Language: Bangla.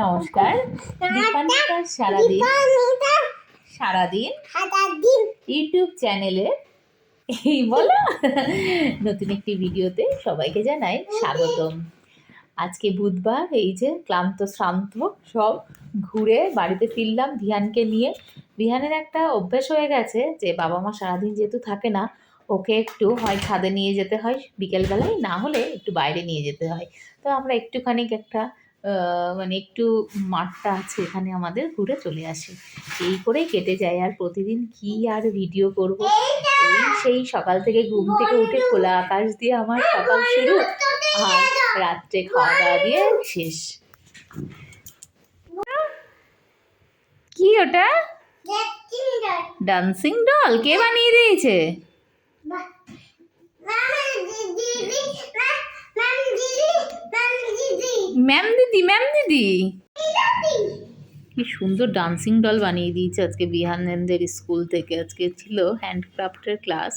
নমস্কার। দীপান্বিতা সারাদিন। সারাদিন ইউটিউব চ্যানেলে এই বলো। নতুন একটি ভিডিওতে সবাইকে জানাই স্বাগতম। আজকে বুধবার এই যে ক্লান্ত শ্রান্ত সব ঘুরে বাড়িতে ফিরলাম ধিয়ানকে নিয়ে। বিহানের একটা অভ্যেস হয়ে গেছে যে বাবা মা সারাদিন যেহেতু থাকে না ওকে একটু হয় ছাদে নিয়ে যেতে হয় বিকেলবেলায় না হলে একটু বাইরে নিয়ে যেতে হয়। তো আমরা একটুখানি একটা মানে একটু মাঠটা আছে এখানে আমাদের ঘুরে চলে আসি। এই করেই কেটে যায় আর প্রতিদিন কি আর ভিডিও করব? ওই সেই সকাল থেকে ঘুম থেকে উঠে খোলা আকাশ দিয়ে আমার সকাল শুরু আর রাত্রে খাওয়া দাওয়া দিয়ে শেষ। কি ওটা? ডান্সিং ডল কে বানিয়ে দিয়েছে? ম্যাম দিদি ম্যাম দিদি। কি সুন্দর ডান্সিং ডল বানিয়ে দিয়েছে আজকে বিহানদের স্কুল থেকে। আজকে ছিল হ্যান্ডক্রাফটের ক্লাস